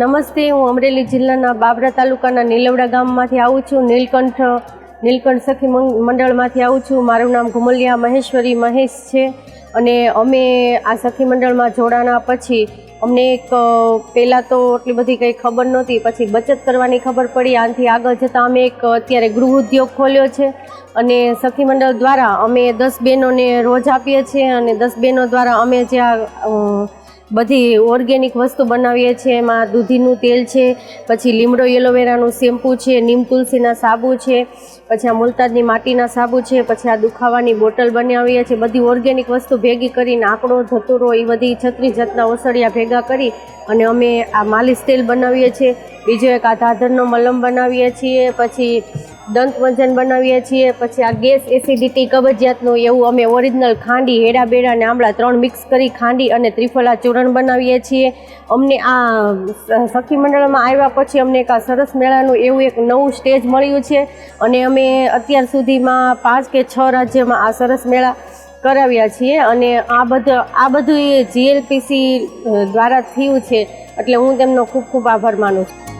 નમસ્તે, હું અમરેલી જિલ્લાના બાબરા તાલુકાના નીલવડા ગામમાંથી આવું છું. નીલકંઠ નીલકંઠ સખી મંડળમાંથી આવું છું. મારું નામ ઘુમલિયા મહેશ્વરી મહેશ છે અને અમે આ સખી મંડળમાં જોડાણા પછી અમને એક પહેલાં તો એટલી બધી કંઈ ખબર નહોતી, પછી બચત કરવાની ખબર પડી. આનાથી આગળ જતાં અમે એક, અત્યારે ગૃહ ઉદ્યોગ ખોલ્યો છે અને સખી મંડળ દ્વારા અમે દસ બહેનોને રોજ આપીએ છીએ અને દસ બહેનો દ્વારા અમે જ્યાં બધી ઓર્ગેનિક વસ્તુ બનાવીએ છીએ. એમાં દૂધીનું તેલ છે, પછી લીમડો એલોવેરાનું શેમ્પૂ છે, નીમ તુલસીના સાબુ છે, પછી આ મુલતાજની માટીના સાબુ છે, પછી આ દુખાવાની બોટલ બનાવીએ છીએ. બધી ઓર્ગેનિક વસ્તુ ભેગી કરીને આંકડો, ધતુરો એ બધી છત્રીસ જાતના ઓસડિયા ભેગા કરી અને અમે આ માલિશ તેલ બનાવીએ છીએ. બીજો એક આ ધાધરનો મલમ બનાવીએ છીએ, પછી દંતમંજન બનાવીએ છીએ, પછી આ ગેસ એસિડિટી કબજિયાતનું એવું અમે ઓરિજિનલ ખાંડી હેડા બેડા અને આમળા ત્રણ મિક્સ કરી ખાંડી અને ત્રિફલા ચૂરણ બનાવીએ છીએ. અમને આ સખી મંડળમાં આવ્યા પછી અમને એક આ સરસ મેળાનું એવું એક નવું સ્ટેજ મળ્યું છે અને અમે અત્યાર સુધીમાં પાંચ કે છ રાજ્યમાં આ સરસ મેળા કરાવ્યા છીએ અને આ બધું આ બધું એ જીએલપીસી દ્વારા થયું છે. એટલે હું તેમનો ખૂબ ખૂબ આભાર માનું છું.